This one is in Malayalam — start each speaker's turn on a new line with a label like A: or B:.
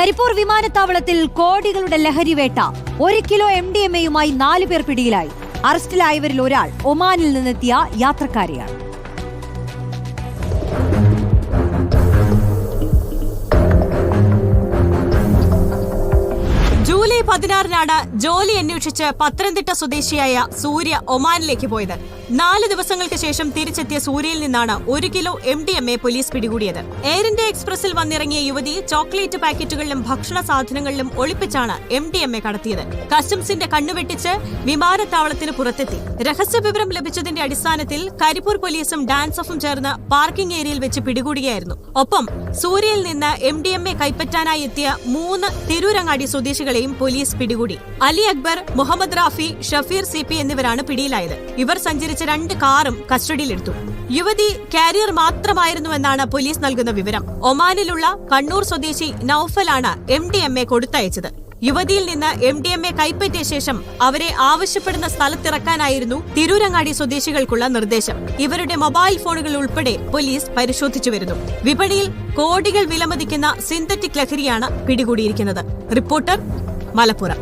A: കരിപ്പൂർ വിമാനത്താവളത്തിൽ കോടികളുടെ ലഹരിവേട്ട ഒരു കിലോ എം ഡി എം എയുമായി നാലു പേർ പിടിയിലായി. അറസ്റ്റിലായവരിൽ ഒരാൾ ഒമാനിൽ നിന്നെത്തിയ യാത്രക്കാരിയാണ്.
B: ജൂലൈ പതിനാറിനാണ് ജോലി അന്വേഷിച്ച് പത്തനംതിട്ട സ്വദേശിയായ സൂര്യ ഒമാനിലേക്ക് പോയത്. നാല് ദിവസങ്ങൾക്ക് ശേഷം തിരിച്ചെത്തിയ സൂര്യയിൽ നിന്നാണ് ഒരു kilo M D M A police പിടികൂടിയത്. എയർ ഇന്ത്യ എക്സ്പ്രസിൽ വന്നിറങ്ങിയ യുവതി ചോക്ലേറ്റ് പാക്കറ്റുകളിലും ഭക്ഷണ സാധനങ്ങളിലും ഒളിപ്പിച്ചാണ് എം ഡി എം എ കടത്തിയത്. കസ്റ്റംസിന്റെ കണ്ണുവെട്ടിച്ച് വിമാനത്താവളത്തിന് പുറത്തെത്തി. രഹസ്യ വിവരം ലഭിച്ചതിന്റെ അടിസ്ഥാനത്തിൽ കരിപ്പൂർ പോലീസും ഡാൻസഫും ചേർന്ന് പാർക്കിംഗ് ഏരിയയിൽ വെച്ച് പിടികൂടുകയായിരുന്നു. ഒപ്പം സൂര്യയിൽ നിന്ന് എം ഡി എം എ കൈപ്പറ്റാനായി എത്തിയ മൂന്ന് തിരൂരങ്ങാടി സ്വദേശികളെയും പോലീസ് പിടികൂടി. അലി അക്ബർ മുഹമ്മദ് റാഫി ഷഫീർ സി പി എന്നിവരാണ് പിടിയിലായത്. ഇവർ സഞ്ചരിച്ച രണ്ട് കാറും കസ്റ്റഡിയിലെടുത്തു. യുവതി കാരിയർ മാത്രമായിരുന്നുവെന്നാണ് പോലീസ് നൽകുന്ന വിവരം. ഒമാനിലുള്ള കണ്ണൂർ സ്വദേശി നൌഫലാണ് എം ഡി എം എ കൊടുത്തയച്ചത്. യുവതിയിൽ നിന്ന് എം ഡി എം എ കൈപ്പറ്റിയ ശേഷം അവരെ ആവശ്യപ്പെടുന്ന സ്ഥലത്തിറക്കാനായിരുന്നു തിരൂരങ്ങാടി സ്വദേശികൾക്കുള്ള നിർദ്ദേശം. ഇവരുടെ മൊബൈൽ ഫോണുകൾ ഉൾപ്പെടെ പോലീസ് പരിശോധിച്ചു വരുന്നു. വിപണിയിൽ കോടികൾ വിലമതിക്കുന്ന സിന്തറ്റിക് ലഹരിയാണ് പിടികൂടിയിരിക്കുന്നത്. റിപ്പോർട്ടർ മലപ്പുറം